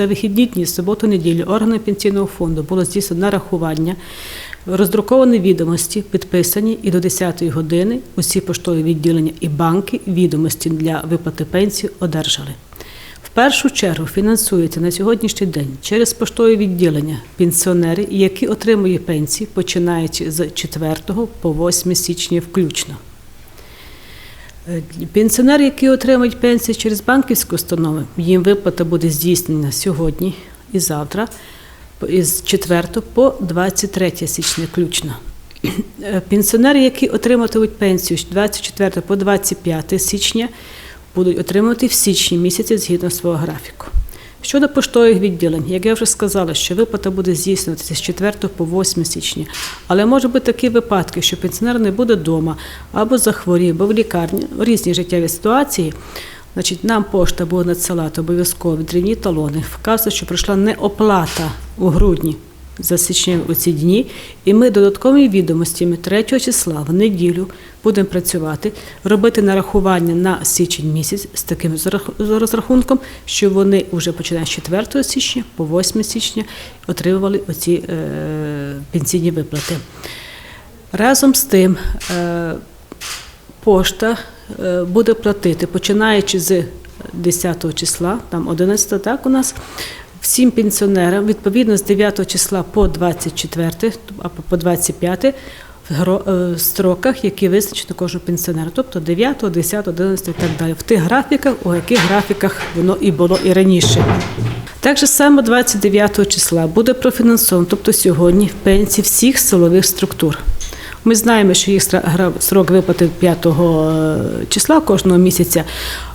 це вихідні дні, суботу, неділю, органи пенсійного фонду було здійснено нарахування, роздруковані відомості, підписані, і до 10 години усі поштові відділення і банки відомості для виплати пенсії одержали. В першу чергу фінансується на сьогоднішній день через поштові відділення пенсіонери, які отримують пенсії, починаючи з 4 по 8 січня включно. Е, Пенсіонери, які отримують пенсію через банківські установи, їм виплата буде здійснена сьогодні і завтра, з 4 по 23 січня включно. Е, Пенсіонери, які отриматимуть пенсію з 24 по 25 січня, будуть отримувати в січні місяці згідно свого графіку. Щодо поштових відділень, як я вже сказала, що виплата буде здійснюватися з 4 по 8 січня. Але може бути такі випадки, що пенсіонер не буде вдома або захворів, або в лікарні, різні життєві ситуації. Значить, нам пошта буде надсилати обов'язково дрібні талони, вказує, що пройшла неоплата у грудні за січневі у ці дні, і ми додатковими відомостями 3 числа в неділю будемо працювати, робити нарахування на січень місяць з таким розрахунком, що вони вже починаючи з 4 січня по 8 січня отримували оці е, пенсійні виплати. Разом з тим, е, пошта е, буде платити, починаючи з 10 числа, там 11 так у нас, всім пенсіонерам, відповідно з 9 числа по 24 або по 25 в гро- е, строках, які визначені кожного пенсіонера, тобто 9, 10, 11 і так далі, в тих графіках, у яких графіках воно і було і раніше. Так же само 29 числа буде профінансовано, тобто сьогодні, пенсії всіх силових структур. Ми знаємо, що їх срок виплати 5 числа кожного місяця,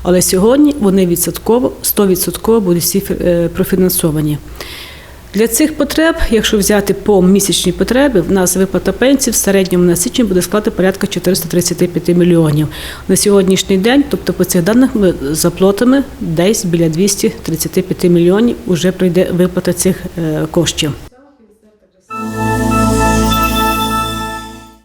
але сьогодні вони відсотково, 100% будуть всі е, профінансовані. Для цих потреб, якщо взяти по місячній потребі, в нас виплата пенсій в середньому на січень буде складати порядка 435 мільйонів. На сьогоднішній день, тобто по цих даних, ми заплатимо десь біля 235 мільйонів, вже прийде виплата цих е, коштів.